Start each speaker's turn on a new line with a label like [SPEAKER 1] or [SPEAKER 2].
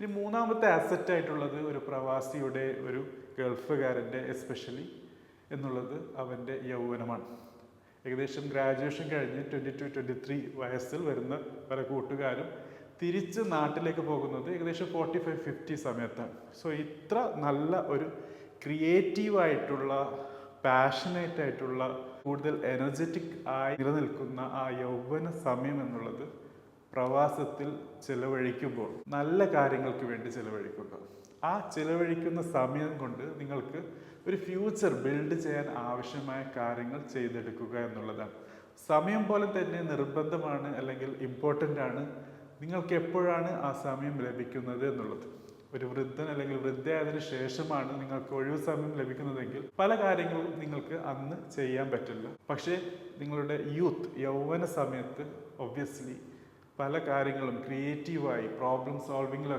[SPEAKER 1] ഇനി മൂന്നാമത്തെ അസറ്റ് ആയിട്ടുള്ളത് ഒരു പ്രവാസിയുടെ ഒരു ഗൾഫുകാരന്റെ എസ്പെഷ്യലി എന്നുള്ളത് അവന്റെ യൗവനമാണ്. ഏകദേശം ഗ്രാജുവേഷൻ കഴിഞ്ഞ് ട്വന്റി ടു ട്വന്റി ത്രീ വയസ്സിൽ വരുന്ന പല കൂട്ടുകാരും തിരിച്ച് നാട്ടിലേക്ക് പോകുന്നത് ഏകദേശം ഫോർട്ടി ഫൈവ് ഫിഫ്റ്റി സമയത്താണ്. സോ ഇത്ര നല്ല ഒരു ക്രിയേറ്റീവായിട്ടുള്ള പാഷനേറ്റ് ആയിട്ടുള്ള കൂടുതൽ എനർജറ്റിക് ആയി നിലനിൽക്കുന്ന ആ യൗവന സമയം എന്നുള്ളത് പ്രവാസത്തിൽ ചിലവഴിക്കുമ്പോൾ നല്ല കാര്യങ്ങൾക്ക് വേണ്ടി ചിലവഴിക്കുക ആ ചിലവഴിക്കുന്ന സമയം കൊണ്ട് നിങ്ങൾക്ക് ഒരു ഫ്യൂച്ചർ ബിൽഡ് ചെയ്യാൻ ആവശ്യമായ കാര്യങ്ങൾ ചെയ്തെടുക്കുക എന്നുള്ളതാണ്. സമയം പോലെ തന്നെ നിർബന്ധമാണ് അല്ലെങ്കിൽ ഇമ്പോർട്ടന്റ് ആണ്. നിങ്ങൾക്ക് എപ്പോഴാണ് ആ സമയം ലഭിക്കുന്നത് എന്നുള്ളത്. ഒരു വൃദ്ധൻ അല്ലെങ്കിൽ വൃദ്ധയായതിന് ശേഷമാണ് നിങ്ങൾക്ക് ഒഴിവ് സമയം ലഭിക്കുന്നതെങ്കിൽ പല കാര്യങ്ങളും നിങ്ങൾക്ക് അന്ന് ചെയ്യാൻ പറ്റില്ല. പക്ഷേ നിങ്ങളുടെ യൂത്ത് യൗവന സമയത്ത് ഒബ്വിയസ്ലി പല കാര്യങ്ങളും ക്രിയേറ്റീവായി പ്രോബ്ലം സോൾവിങ്ങിലൊക്കെ